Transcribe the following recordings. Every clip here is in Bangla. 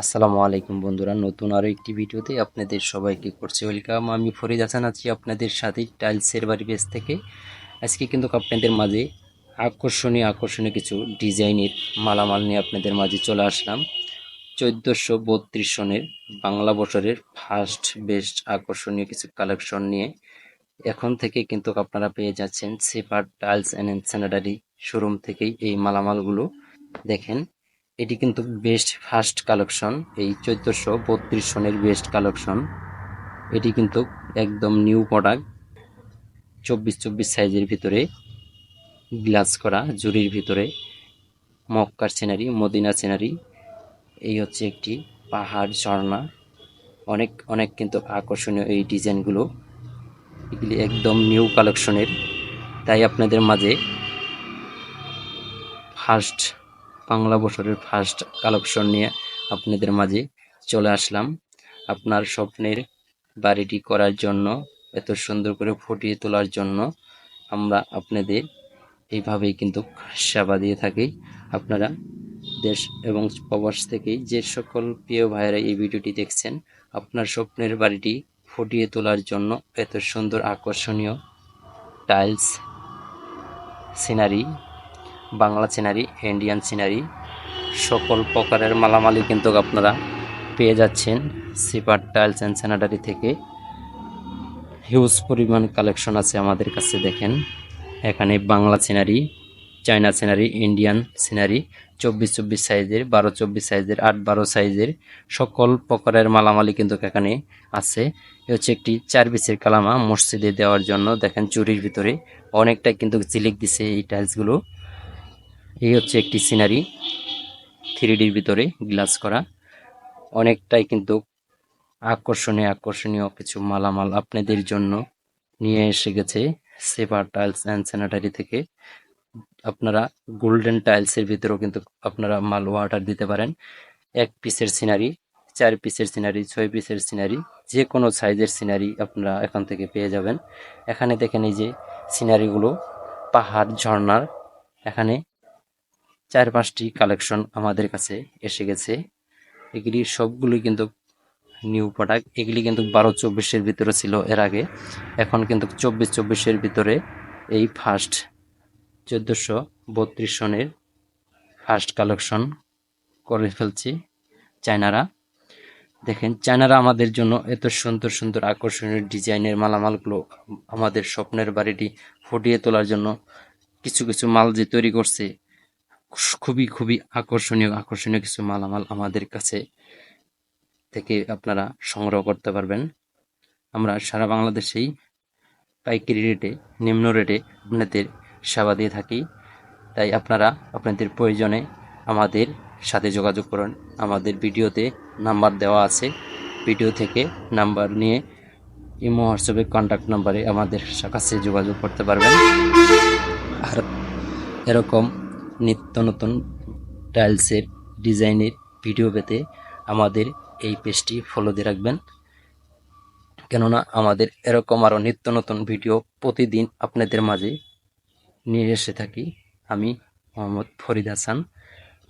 আসসালামু আলাইকুম বন্ধুরা, নতুন আরও একটি ভিডিওতে আপনাদের সবাইকে করছি ওয়েলকাম। আমি ফরিদ হাসান আছি আপনাদের সাথে টাইলসের বাড়ি বেস থেকে। আজকে কিন্তু আপনাদের মাঝে আকর্ষণীয় আকর্ষণীয় কিছু ডিজাইনের মালামাল নিয়ে আপনাদের মাঝে চলে আসলাম। চোদ্দোশো বত্রিশ সনের বাংলা বছরের ফার্স্ট বেস্ট আকর্ষণীয় কিছু কালেকশন নিয়ে। এখন থেকে কিন্তু আপনারা পেয়ে যাচ্ছেন সেপার টাইলস অ্যান্ড স্যানিটারি শোরুম থেকেই এই মালামালগুলো। দেখেন এটি কিন্তু বেস্ট ফার্স্ট কালেকশন এই চোদ্দোশো বত্রিশ সনের বেস্ট কালেকশন এটি কিন্তু একদম নিউ প্রোডাক্ট চব্বিশ চব্বিশ সাইজের ভিতরে গ্লাস করা, জুরির ভিতরে, মক্কার সিনারি মদিনা সিনারি এই হচ্ছে একটি পাহাড়, ঝর্ণা। অনেক অনেক কিন্তু আকর্ষণীয় এই ডিজাইনগুলো। এগুলি একদম নিউ কালেকশনের তাই আপনাদের মাঝে ফার্স্ট বাংলা বছরের ফার্স্ট কালেকশন নিয়ে আপনাদের মাঝে চলে আসলাম। আপনার স্বপ্নের বাড়িটি করার জন্য, এত সুন্দর করে ফুটিয়ে তোলার জন্য আমরা আপনাদের এইভাবেই কিন্তু সেবা দিয়ে থাকি। আপনারা দেশ এবং প্রবাস থেকেই যে সকল প্রিয় ভাইয়েরা এই ভিডিওটি দেখছেন, আপনার স্বপ্নের বাড়িটি ফুটিয়ে তোলার জন্য এত সুন্দর আকর্ষণীয় tiles scenery Bangla scenery Indian scenery, সকল প্রকারের মালামালি কিন্তু আপনারা পেয়ে যাচ্ছেন সিপার টাইলস অ্যান্ড স্যানিটারি থেকে। হিউজ পরিমাণ কালেকশন আছে আমাদের কাছে, দেখেন। এখানে Bangla scenery China scenery Indian scenery, চব্বিশ চব্বিশ সাইজের, বারো চব্বিশ সাইজের, আট বারো সাইজের সকল প্রকারের মালামালি কিন্তু এখানে আছে। এ হচ্ছে একটি চার পিসের কালামা মসজিদে দেওয়ার জন্য। দেখেন চুরির ভিতরে অনেকটা কিন্তু জিলিক দিছে এই টাইলসগুলো এই হচ্ছে একটি সিনারি থ্রিডির ভিতরে গ্লাস করা। অনেকটাই কিন্তু আকর্ষণীয় আকর্ষণীয় কিছু মালামাল আপনাদের জন্য নিয়ে এসে গেছে সেভার টাইলস অ্যান্ড স্যানিটারি থেকে। আপনারা গোল্ডেন টাইলসের ভিতরেও কিন্তু আপনারা মাল অর্ডার দিতে পারেন। এক পিসের সিনারি, চার পিসের সিনারি, ছয় পিসের সিনারি যে কোনো সাইজের সিনারি আপনারা এখান থেকে পেয়ে যাবেন। এখানে দেখেন এই যে সিনারিগুলো, পাহাড় ঝর্ণার, এখানে চার পাঁচটি কালেকশন আমাদের কাছে এসে গেছে। এগুলি সবগুলোই কিন্তু নিউ প্রোডাক্ট এগুলি কিন্তু বারো চব্বিশের ভিতরে ছিল এর আগে। এখন কিন্তু চব্বিশ চব্বিশের ভিতরে এই ফার্স্ট চোদ্দোশো বত্রিশ সনের ফার্স্ট কালেকশন করে ফেলছি চায়নারা। দেখেন, চায়নারা আমাদের জন্য এত সুন্দর সুন্দর আকর্ষণীয় ডিজাইনের মালামালগুলো আমাদের স্বপ্নের বাড়িটি ফুটিয়ে তোলার জন্য কিছু কিছু মাল যে তৈরি করছে খুবই খুবই আকর্ষণীয় আকর্ষণীয় কিছু মালামাল আমাদের কাছে থেকে আপনারা সংগ্রহ করতে পারবেন। আমরা সারা বাংলাদেশেই পাইকারি রেটে, নিম্ন রেটে আপনাদের সেবা দিয়ে থাকি। তাই আপনারা আপনাদের প্রয়োজনে আমাদের সাথে যোগাযোগ করুন। আমাদের ভিডিওতে নাম্বার দেওয়া আছে। ভিডিও থেকে নাম্বার নিয়ে ইমো, হোয়াটসঅ্যাপে কন্ট্যাক্ট নাম্বারে আমাদের কাছে যোগাযোগ করতে পারবেন। আর এরকম নিত্য নতুন টাইলসের ডিজাইনের ভিডিও পেতে আমাদের এই পেজটি ফলো দিয়ে রাখবেন। কেননা আমাদের এরকম আরও নিত্য নতুন ভিডিও প্রতিদিন আপনাদের মাঝে নিয়ে এসে থাকি। আমি মোহাম্মদ ফরিদ হাসান।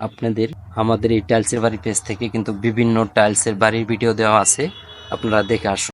আপনাদের, আমাদের এই টাইলসের বাড়ি পেজ থেকে কিন্তু বিভিন্ন টাইলসের বাড়ির ভিডিও দেওয়া আছে। আপনারা দেখে আসুন।